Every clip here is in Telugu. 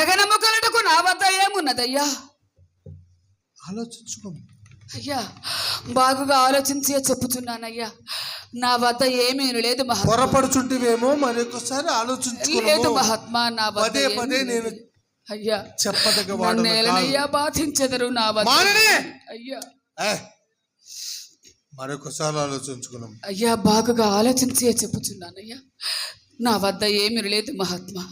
తెగనమ్మ కలటకు నా వద్ద ఏమున్నదయ్యా? ఆలోచించుకో. అయ్యా బాగుగా ఆలోచించి చెప్పుతున్నానయ్యా. నా వద్ద ఏమీ లేదు మహాత్మా. పొరపడుచుంటివేమో మరొకసారి లేదు ఆలోచించుకో మహాత్మా నా పదే పదే లేదు. నేను అయ్యా కాదు. ఏలనయ్యా బాధించెదరు నా వద్ద! అయ్యా. మరొకసారి ఆలోచించుకున్నాం. అయ్యా బాగుగా ఆలోచించి చెప్పుచున్నానయ్యా నా వద్ద ఏమీ లేదు మహాత్మా.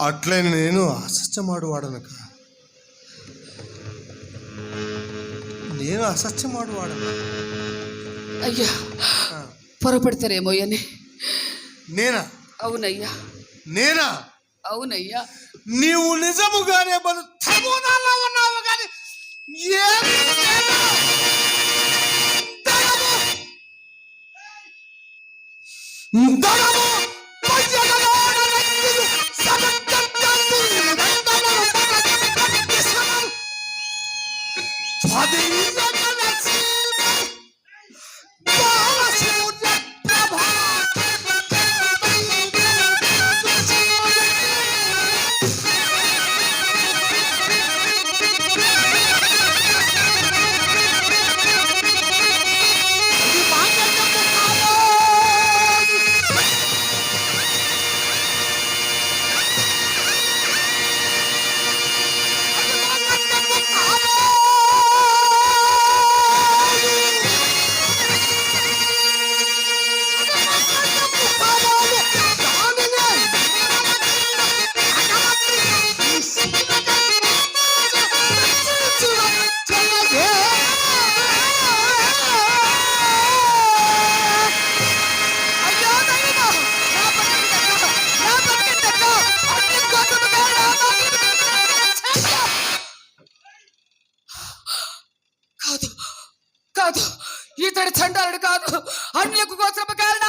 అట్లే నేను అసత్యమాడు వాడనక నేను అసత్యమాడు వాడను అయ్యా పొరపడతారేమో అని నేనా? అవునయ్యా. నేనా? అవునయ్యా. నీవు నిజముగానే బలు తగునాలో ఉన్నావు కానీ. దగము! Cadeira! ఇతడు చండాలుడు కాదు అన్యులకు గోత్రము కాదు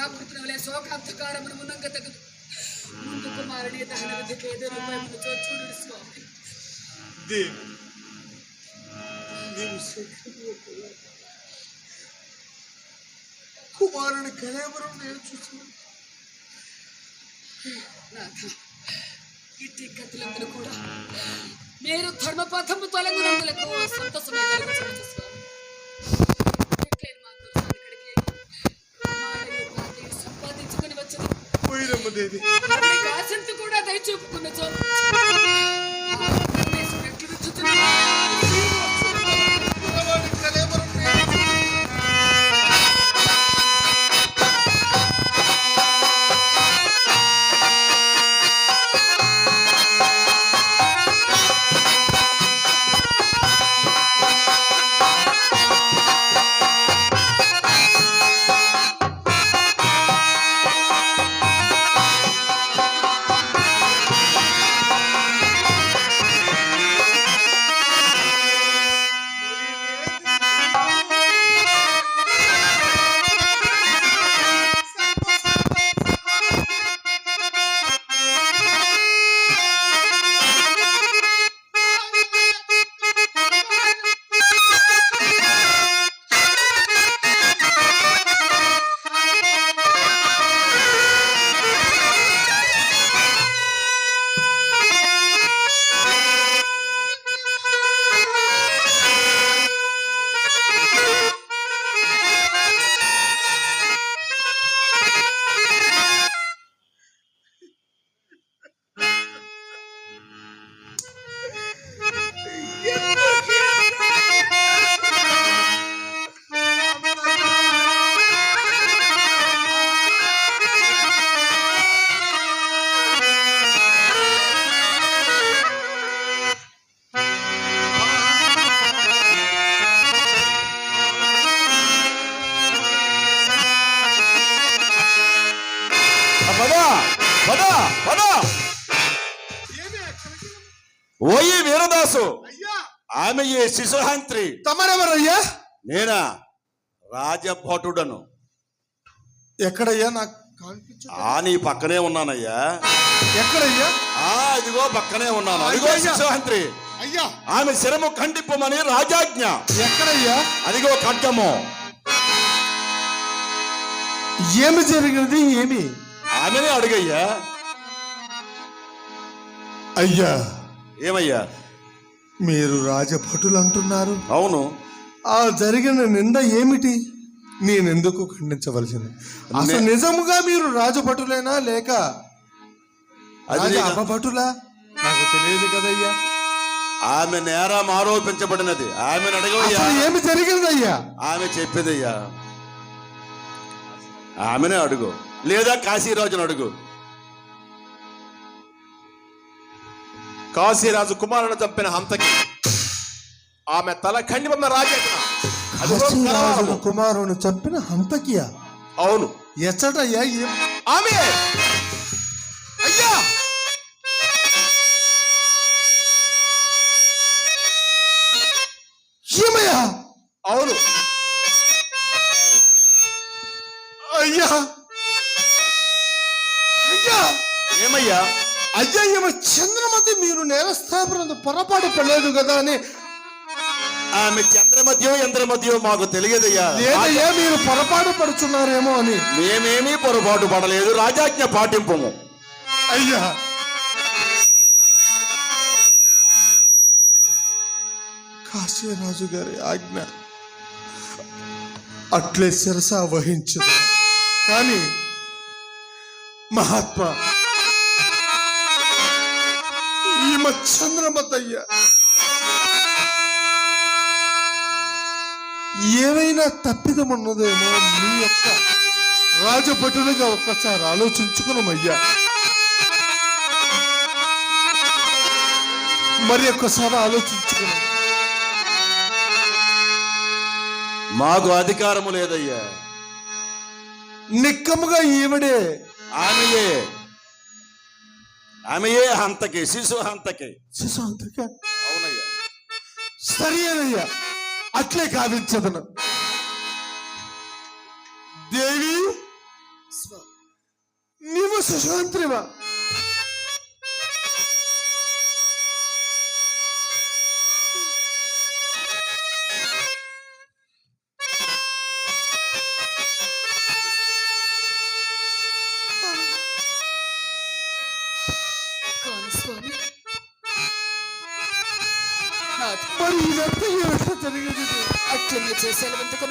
వలె శోకాంతకారమును మునంగ తగదు ముందు కుమారుని దహన విధికి ఎదురు రూపాయమును చూడు స్వామి దేవి నీవు. కుమారుని కలేవరం నేను ఇట్టి గతులందరూ కూడా మీరు ధర్మపథము తొలగినందులకు సంతోషమే కలుగుతుంది పోయినమ్మ దేవి. ఆవిడకి కూడా దయచూపుకున్న చో పద పద పద. ఏమి అక్కడికి? ఓయి వీరదాసు అయ్యా. ఆమె ఈ శిశుహంత్రి? తమరెవరయ్యా? నేనా? రాజభటుడను. ఎక్కడయ్యా? నాకు ఆ నీ పక్కనే ఉన్నానయ్యా. ఎక్కడయ్యా? ఆ ఇదిగో పక్కనే ఉన్నాను. అదిగో. శిశుహంత్రి. అయ్యా. ఆమె శిరము ఖండిప్పమని రాజాజ్ఞ. ఎక్కడయ్యా? అదిగో ఖడ్గము. ఏమి జరిగినది? ఏమి? ఆమెనే అడుగయ్యా. అయ్యా. ఏమయ్యా? మీరు రాజభటులు అంటున్నారు అవును. ఆ జరిగిన నింద ఏమిటి? నేనెందుకు ఖండించవలసింది? అసలు నిజముగా మీరు రాజభటులేనా లేక అది నీకు- అపభటులా? నాకు తెలియదు కదయ్యా. ఆమె నేరం ఆరోపించబడినది. ఆమెను అడగవయ్యా. అసలు ఏమి జరిగిందయ్యా? ఆమె చెప్పేదయ్యా. ఆమెనే అడుగు. లేదా కాశీరాజును అడుగు. కాశీరాజు కుమారుని చంపిన హంతకి ఆమె తల కాశీరాజుల కలవరము. కుమారుని చంపిన హంతకియా? అవును. ఎచ్చటయ్యా ఆమె! అయ్యా! అవును. అయ్యా ఏమో చంద్రమతి మీరు నేరస్థాపన పొరపాటు పడలేదు కదా అని. ఆమె చంద్రమధ్యం యంత్రమధ్యం మాకు తెలియదయ్యా. లేదయ్యా మీరు పొరపాటు పడుచున్నారేమో అని. మేమేమీ పొరపాటు పడలేదు రాజాజ్ఞ పాటింపము. అయ్యా. కాశీరాజు గారి ఆజ్ఞ అట్లే శిరస వహించదు కానీ మహాత్మా ఈమె చంద్రమతయ్య ఏవైనా తప్పిదమున్నదేమో మీ యొక్క రాజభటులుగా ఒక్కసారి ఆలోచించుకున్నామయ్యా మరి ఒక్కసారి ఆలోచించుకున్నాం మాకు అధికారము లేదయ్యా. నిక్కముగా ఈవిడే ఆమెయే. ఆమెయే హంతకి శిశు హంతకి. సుశాంతగా అవునయ్యా. సరియనయ్యా అట్లే కావించదను. దేవి నీవు సుశాంత్రివా చేసేందుకు